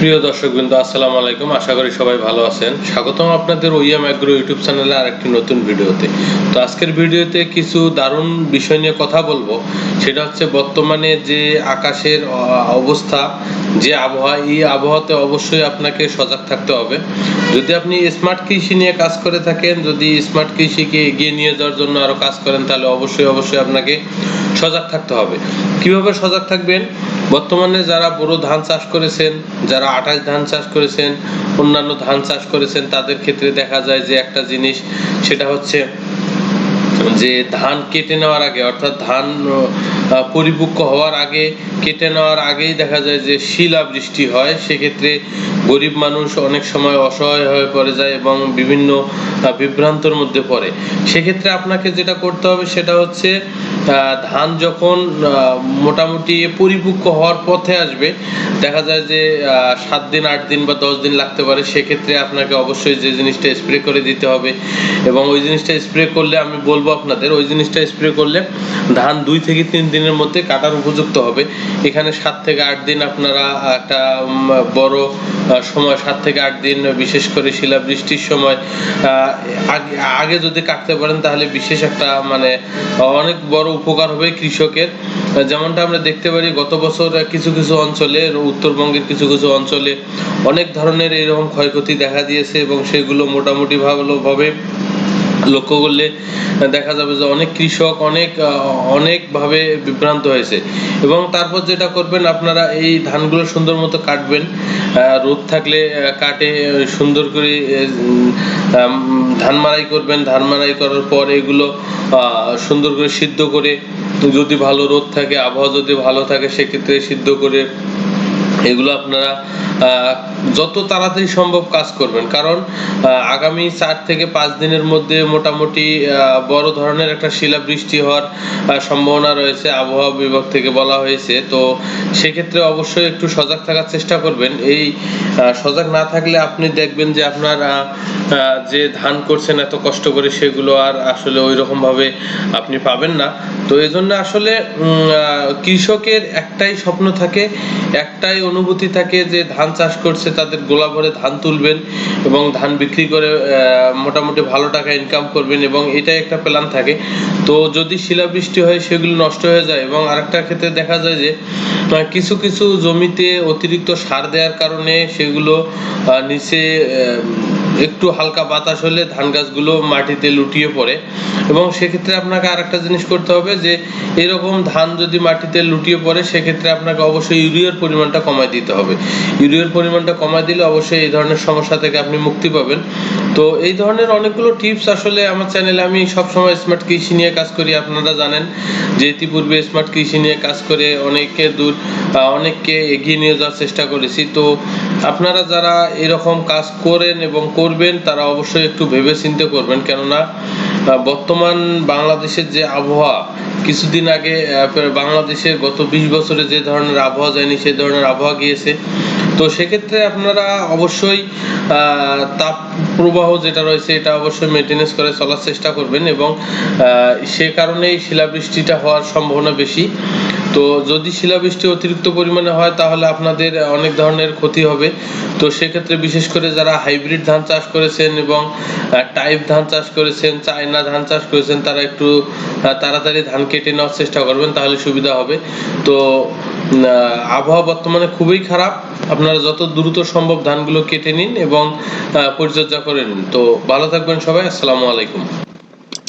প্রিয় দর্শক বিন্দু আসসালামু আলাইকুম। আশা করি সবাই ভালো আছেন। স্বাগতম আপনাদের ওইয়াম অ্যাগ্রো ইউটিউব চ্যানেলে আরেকটি নতুন ভিডিওতে। তো আজকের ভিডিওতে কিছু দারুণ বিষয় নিয়ে কথা বলব। সেটা হচ্ছে বর্তমানে যে আকাশের অবস্থা, যে আবহাওয়া, এই আবহাওয়াতে অবশ্যই আপনাকে সজাগ থাকতে হবে। যদি আপনি স্মার্ট কৃষি নিয়ে কাজ করে থাকেন, যদি স্মার্ট কৃষিকে এগিয়ে নিয়ে যাওয়ার জন্য আরও কাজ করেন, তাহলে অবশ্যই অবশ্যই আপনাকে সজাগ থাকতে হবে। কীভাবে সজাগ থাকবেন? বর্তমানে যারা বড় ধান চাষ করেছেন, যারা আঠাশ ধান চাষ করেছেন, অন্যান্য ধান চাষ করেছেন, তাদের ক্ষেত্রে দেখা যায় যে একটা জিনিস, সেটা হচ্ছে যে ধান কেটে নেওয়ার আগে, অর্থাৎ ধান পরিপক্ক হওয়ার আগে, কেটে নেওয়ার আগেই দেখা যায় যে শিলা বৃষ্টি হয়। সেক্ষেত্রে গরিব মানুষ অনেক সময় অসহায় হয়ে পড়ে যায় এবং বিভিন্ন বিভ্রান্তর মধ্যে পড়ে। সেক্ষেত্রে আপনাকে যেটা করতে হবে সেটা হচ্ছে ধান যখন মোটামুটি পরিপক্ক হওয়ার পথে আসবে, দেখা যায় যে সাত দিন, আট দিন বা দশ দিন লাগতে পারে। সেক্ষেত্রে আপনাকে অবশ্যই যে জিনিসটা স্প্রে করে দিতে হবে এবং ওই জিনিসটা স্প্রে করলে আমি বলব আপনাদের, ওই জিনিসটা স্প্রে করলে ধান দুই থেকে তিন দিনের মধ্যে কাটার উপযুক্ত হবে। এখানে সাত থেকে আট দিন আপনারা একটা বড় সময়, সাত থেকে আট দিন বিশেষ করে শিলা বৃষ্টির সময় আগে যদি কাটতে পারেন তাহলে বিশেষ একটা মানে অনেক বড় উপকার হবে কৃষকের। যেমনটা আমরা দেখতে পারি, গত বছর কিছু কিছু অঞ্চলে, উত্তরবঙ্গের কিছু কিছু অঞ্চলে অনেক ধরনের এরকম ক্ষয়ক্ষতি দেখা দিয়েছে এবং সেগুলো মোটামুটি ভালোভাবে লক্ষ্য করলে দেখা যাবে যে অনেক কৃষক অনেক অনেকভাবে বিভ্রান্ত হয়েছে। এবং তারপর যেটা করবেন, আপনারা এই ধানগুলো সুন্দর মতো কাটবেন। রোদ থাকলে কাটে, সুন্দর করে ধান মারাই করবেন। ধান মারাই করার পর এগুলো সুন্দর করে সিদ্ধ করে, যদি ভালো রোদ থাকে, আবহাওয়া যদি ভালো থাকে, সেক্ষেত্রে সিদ্ধ করে এগুলো আপনারা যত তাড়াতাড়ি সম্ভব কাজ করবেন। কারণ আগামী চার থেকে পাঁচ দিনের মধ্যে মোটামুটি বড় ধরনের একটা শিলাবৃষ্টি হওয়ার সম্ভাবনা রয়েছে আবহাওয়া বিভাগ থেকে বলা হয়েছে। তো সেক্ষেত্রে অবশ্যই একটু সজাগ থাকার চেষ্টা করবেন। এই সজাগ না থাকলে আপনি দেখবেন যে আপনার যে ধান করছেন এত কষ্ট করে সেগুলো আর আসলে ওই রকম ভাবে আপনি পাবেন না। তো এই জন্য আসলে কৃষকের একটাই স্বপ্ন থাকে, একটাই অনুভূতি থাকে যে ধান চাষ করছে, তাদের গোলা ভরে ধান তুলবেন এবং ধান বিক্রি করে মোটামুটি ভালো টাকা ইনকাম করবেন এবং এটাই একটা প্ল্যান থাকে। তো যদি শিলাবৃষ্টি হয়, সেগুলো নষ্ট হয়ে যায় এবং আরেকটা ক্ষেত্রে দেখা যায় যে কিছু কিছু জমিতে অতিরিক্ত সার দেওয়ার কারণে সেগুলো নিচে একটু হালকা বাতাস হলে ধান গাছগুলো মাটিতে লুটিয়ে পড়ে। এবং সেক্ষেত্রে আপনাকে আরেকটা জিনিস করতে হবে যে, এরকম ধান যদি মাটিতে লুটিয়ে পড়ে, সেক্ষেত্রে আপনাকে অবশ্যই ইউরিয়ার পরিমাণটা কমায় দিতে হবে। ইউরিয়ার পরিমাণটা কমায় দিলে অবশ্যই এই ধরনের সমস্যা থেকে আপনি মুক্তি পাবেন। তো এই ধরনের অনেকগুলো টিপস আসলে আমার চ্যানেলে আমি সবসময় স্মার্ট কৃষি নিয়ে কাজ করি, আপনারা জানেন যে ইতিপূর্বে স্মার্ট কৃষি নিয়ে কাজ করে অনেকে দূর অনেককে এগিয়ে নিয়ে যাওয়ার চেষ্টা করেছি। তো আপনারা যারা এরকম কাজ করেন এবং করবেন, তারা অবশ্যই একটু ভেবে চিন্তে করবেন। কেননা বর্তমান বাংলাদেশের যে আবহাওয়া, কিছুদিন আগে বাংলাদেশের গত বিশ বছরে যে ধরনের আবহাওয়া যায়নি, সেই ধরনের আবহাওয়া গিয়েছে। তো সেক্ষেত্রে আপনারা অবশ্যই তাপ প্রবাহ যেটা রয়েছে, এটা অবশ্যই মেনটেনেন্স করে চলার চেষ্টা করবেন এবং সে কারণেই শিলাবৃষ্টিটা হওয়ার সম্ভাবনা বেশি। তো যদি শিলাবৃষ্টি অতিরিক্ত পরিমাণে হয়, তাহলে আপনাদের অনেক ধরনের ক্ষতি হবে। তো সেক্ষেত্রে বিশেষ করে যারা হাইব্রিড ধান চাষ করেছেন এবং টাইপ ধান চাষ করেছেন, চায়না ধান চাষ করেছেন, তারা একটু তাড়াতাড়ি ধান কেটে নেওয়ার চেষ্টা করবেন, তাহলে সুবিধা হবে। তো আবহাওয়া বর্তমানে খুবই খারাপ। আপনারা যত দ্রুত সম্ভব ধানগুলো কেটে নিন এবং পরিচর্যা করে নিন। তো ভালো থাকবেন সবাই, আসসালামু আলাইকুম।